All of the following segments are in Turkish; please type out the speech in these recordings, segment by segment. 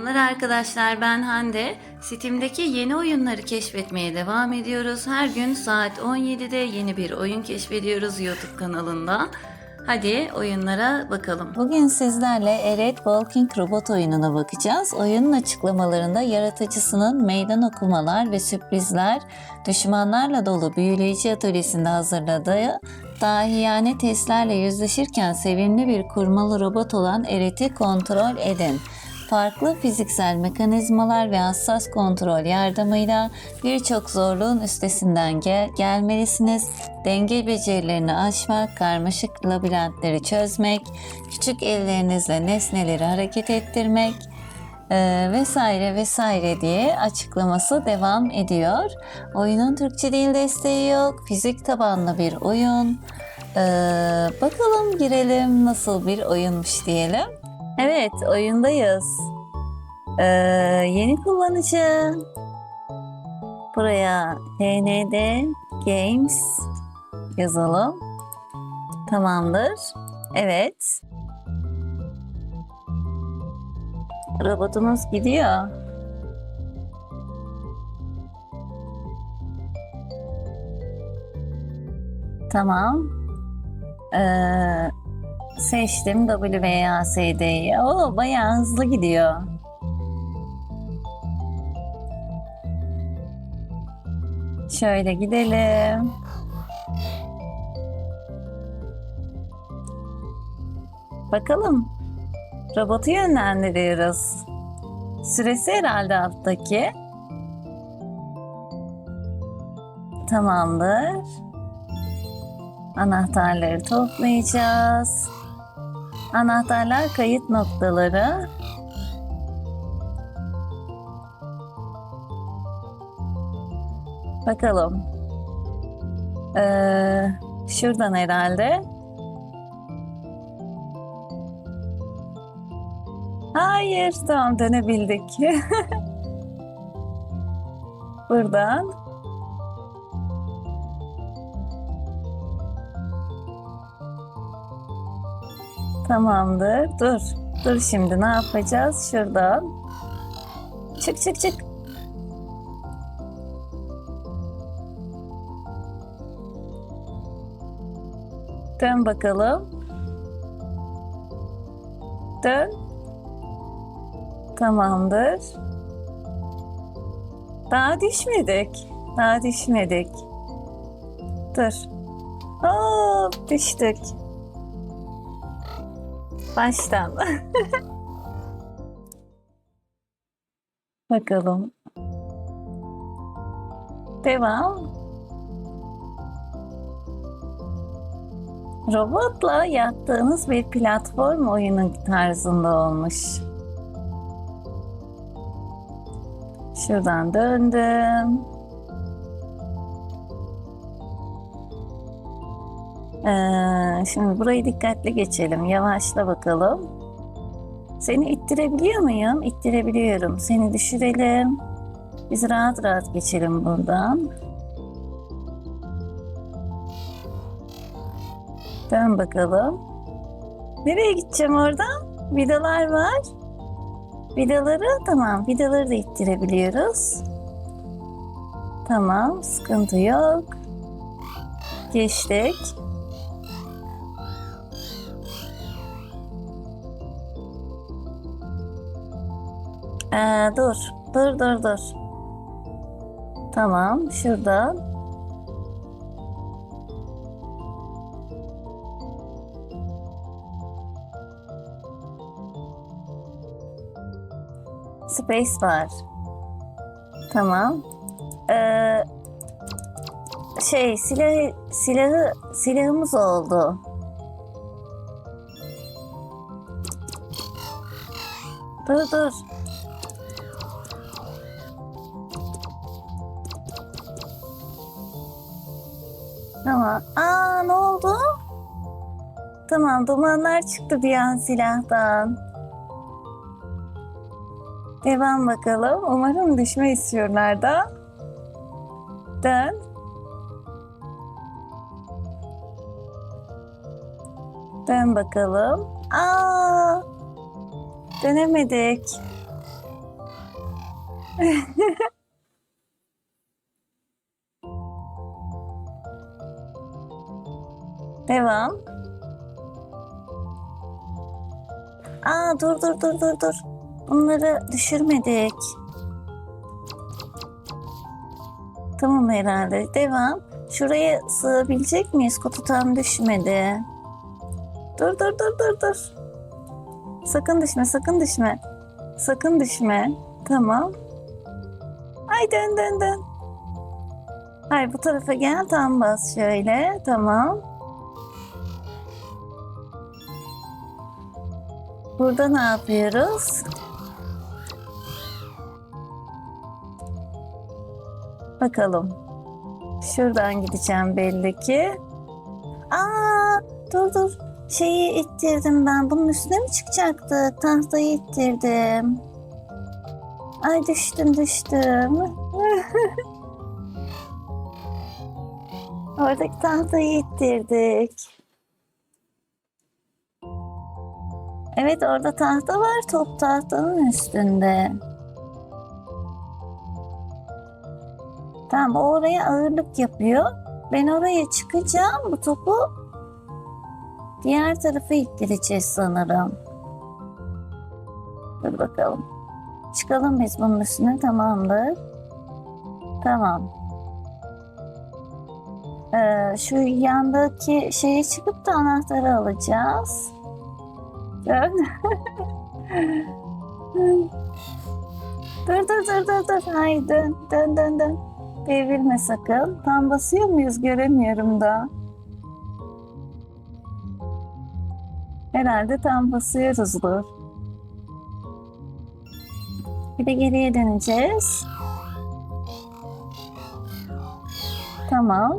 Selamlar arkadaşlar ben Hande. Steam'deki yeni oyunları keşfetmeye devam ediyoruz. Her gün saat 17'de yeni bir oyun keşfediyoruz YouTube kanalında. Hadi oyunlara bakalım. Bugün sizlerle Eret Walking Robot oyununa bakacağız. Oyunun açıklamalarında yaratıcısının meydan okumalar ve sürprizler, düşmanlarla dolu büyüleyici atölyesinde hazırladığı dahiyane testlerle yüzleşirken sevimli bir kurmalı robot olan Eret'i kontrol edin. Farklı fiziksel mekanizmalar ve hassas kontrol yardımıyla birçok zorluğun üstesinden gel- gelmelisiniz. Denge becerilerini aşmak, karmaşık labirentleri çözmek, küçük ellerinizle nesneleri hareket ettirmek eee, vesaire vesaire diye açıklaması devam ediyor. Oyunun Türkçe dil desteği yok, fizik tabanlı bir oyun. Eee, bakalım girelim nasıl bir oyunmuş diyelim. Evet, oyundayız. Ee, yeni kullanıcı. Buraya HND Games yazalım. Tamamdır. Evet. Robotumuz gidiyor. Tamam. Ee, Seçtim WASD'yi. Oo bayağı hızlı gidiyor. Şöyle gidelim. Bakalım. Robotu yönlendiriyoruz. Süresi herhalde alttaki. Tamamdır. Anahtarları toplayacağız. Anahtarlar kayıt noktaları. Bakalım. Ee, şuradan herhalde. Hayır, tamam dönebildik. Buradan. Tamamdır. Dur. Dur şimdi ne yapacağız? Şuradan. Çık çık çık. Dön bakalım. Dön. Tamamdır. Daha düşmedik. Daha düşmedik. Dur. Hop düştük. Baştan. Bakalım. Devam. Robotla yaptığınız bir platform oyunu tarzında olmuş. Şuradan döndüm. Ee, şimdi burayı dikkatli geçelim. Yavaşla bakalım. Seni ittirebiliyor muyum? İttirebiliyorum. Seni düşürelim. Biz rahat rahat geçelim buradan. Dön bakalım. Nereye gideceğim oradan? Vidalar var. Vidaları tamam. Vidaları da ittirebiliyoruz. Tamam. Sıkıntı yok. Geçtik. Ee, dur. Dur dur dur. Tamam. Şuradan. Space var. Tamam. Ee, şey silahı silahı silahımız oldu. Dur dur. Tamam. Aa ne oldu? Tamam dumanlar çıktı bir an silahtan. Devam bakalım. Umarım düşme istiyorlar da. Dön. Dön bakalım. Aa! Dönemedik. Devam. Aa dur dur dur dur dur. Bunları düşürmedik. Tamam herhalde. Devam. Şuraya sığabilecek miyiz? Kutu tam düşmedi. Dur dur dur dur dur. Sakın düşme sakın düşme. Sakın düşme. Tamam. Ay dön dön dön. Hayır bu tarafa gel tam bas şöyle. Tamam. Burada ne yapıyoruz? Bakalım. Şuradan gideceğim belli ki. Aa, dur dur. Şeyi ittirdim ben. Bunun üstüne mi çıkacaktık? Tahtayı ittirdim. Ay düştüm düştüm. Oradaki tahtayı ittirdik. Evet orada tahta var. Top tahtanın üstünde. Tamam o oraya ağırlık yapıyor. Ben oraya çıkacağım. Bu topu diğer tarafa ittireceğiz sanırım. Dur bakalım. Çıkalım biz bunun üstüne tamamdır. Tamam. Ee, şu yandaki şeye çıkıp da anahtarı alacağız. Dön. dur dur dur dur dur. Hayır dön dön dön dön. Devrilme sakın. Tam basıyor muyuz göremiyorum da. Herhalde tam basıyoruzdur. Bir de geriye döneceğiz. Tamam.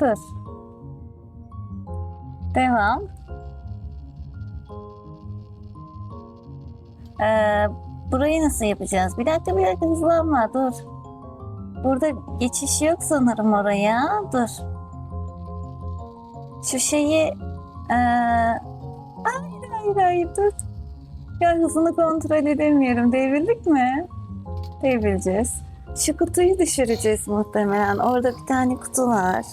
Dur. Devam. Ee, burayı nasıl yapacağız? Bir dakika bir dakika hızlanma dur. Burada geçiş yok sanırım oraya. Dur. Şu şeyi... Ee, hayır hayır hayır dur. Ya hızını kontrol edemiyorum. Devrildik mi? Devrileceğiz. Şu kutuyu düşüreceğiz muhtemelen. Orada bir tane kutu var.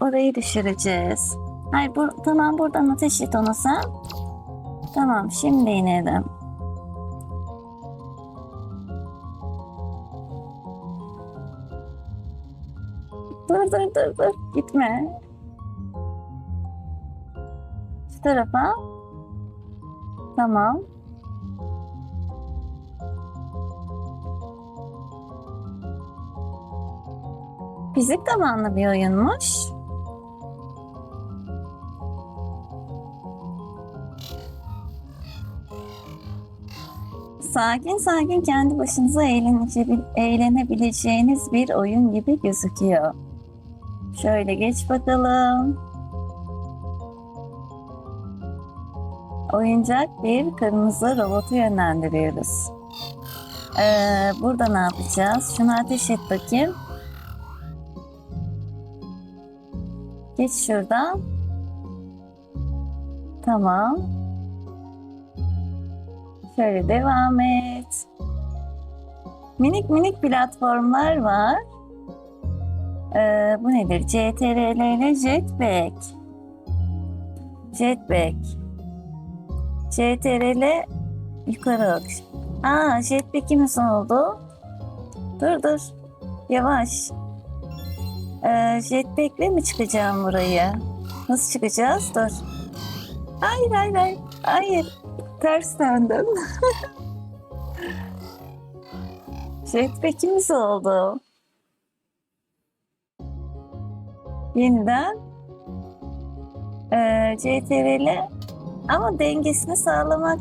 Orayı düşüreceğiz. Hayır bu, tamam buradan ateş et onu sen. Tamam şimdi inelim. Dur dur dur dur gitme. Şu tarafa. Tamam. Fizik tabanlı bir oyunmuş. Sakin sakin kendi başınıza eğlenebil- eğlenebileceğiniz bir oyun gibi gözüküyor. Şöyle geç bakalım. Oyuncak bir kırmızı robotu yönlendiriyoruz. Ee, burada ne yapacağız? Şunu ateş et bakayım. Geç şuradan. Tamam. Şöyle devam et. Minik minik platformlar var. Ee, bu nedir? CTRL ile Jetpack. Jetpack. CTRL yukarı bak. Aa jetpack'imiz oldu. Dur dur. Yavaş. Ee, jetpack'le mi çıkacağım buraya? Nasıl çıkacağız? Dur. Hayır hayır hayır. Hayır. Ters döndüm. Jetpack'imiz oldu. Yeniden. Ee, CTRL ama dengesini sağlamak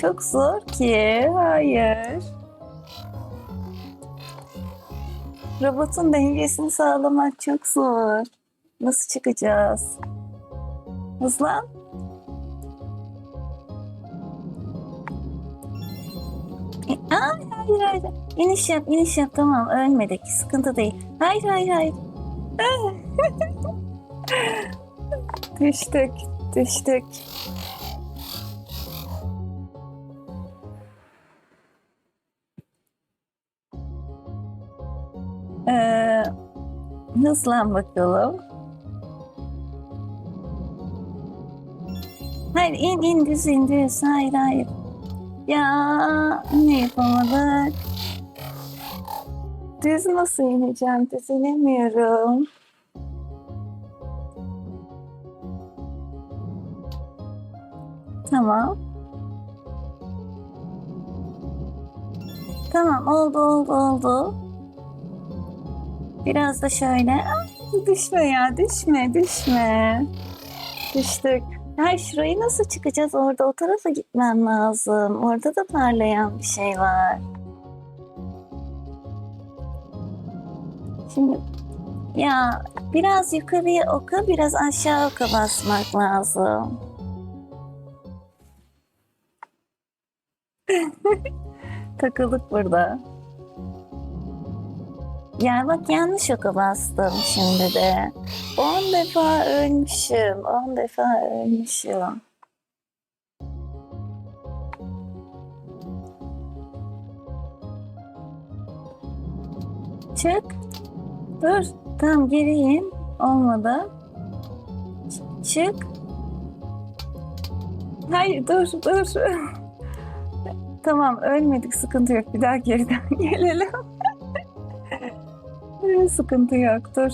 çok zor ki. Hayır. Robotun dengesini sağlamak çok zor. Nasıl çıkacağız? Hızlan. Hayır hayır hayır. İniş yap iniş yap tamam ölmedik sıkıntı değil. Hayır hayır hayır. düştük, düştük. Ee, hızlan bakalım. Hayır in in düz in düz. Hayır hayır. Ya ne yapamadık? Düz nasıl ineceğim? Düz inemiyorum. Tamam. Tamam oldu oldu oldu. Biraz da şöyle. Ay, düşme ya düşme düşme. Düştük. Ay şurayı nasıl çıkacağız? Orada o tarafa gitmem lazım. Orada da parlayan bir şey var. Şimdi ya biraz yukarıya oka biraz aşağı oka basmak lazım. Takıldık burada. Ya bak yanlış oka bastım şimdi de. 10 defa ölmüşüm. 10 defa ölmüşüm. Çık. Dur. Tamam geri in. Olmadı. Çık. Hayır dur dur. tamam ölmedik sıkıntı yok. Bir daha geriden gelelim. Sıkıntı yok dur.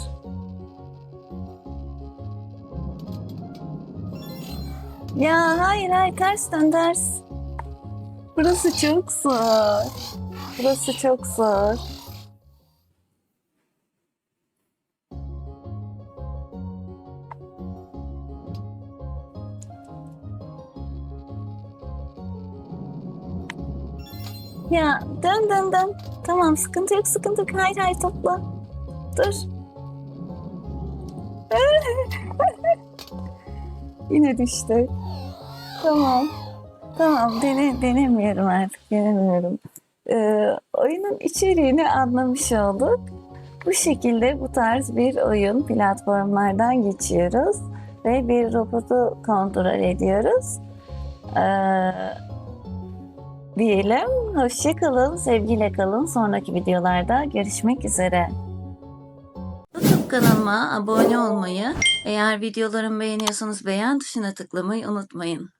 Ya hayır hayır ters dön ters. Burası çok zor. Burası çok zor. Ya dön dön dön. Tamam sıkıntı yok sıkıntı yok. Hayır hayır topla. Dur. Yine düştü. Tamam. Tamam dene, denemiyorum artık denemiyorum. Ee, oyunun içeriğini anlamış olduk. Bu şekilde bu tarz bir oyun platformlardan geçiyoruz ve bir robotu kontrol ediyoruz. Ee, diyelim. Hoşçakalın, sevgiyle kalın. Sonraki videolarda görüşmek üzere. YouTube kanalıma abone olmayı, eğer videolarımı beğeniyorsanız beğen tuşuna tıklamayı unutmayın.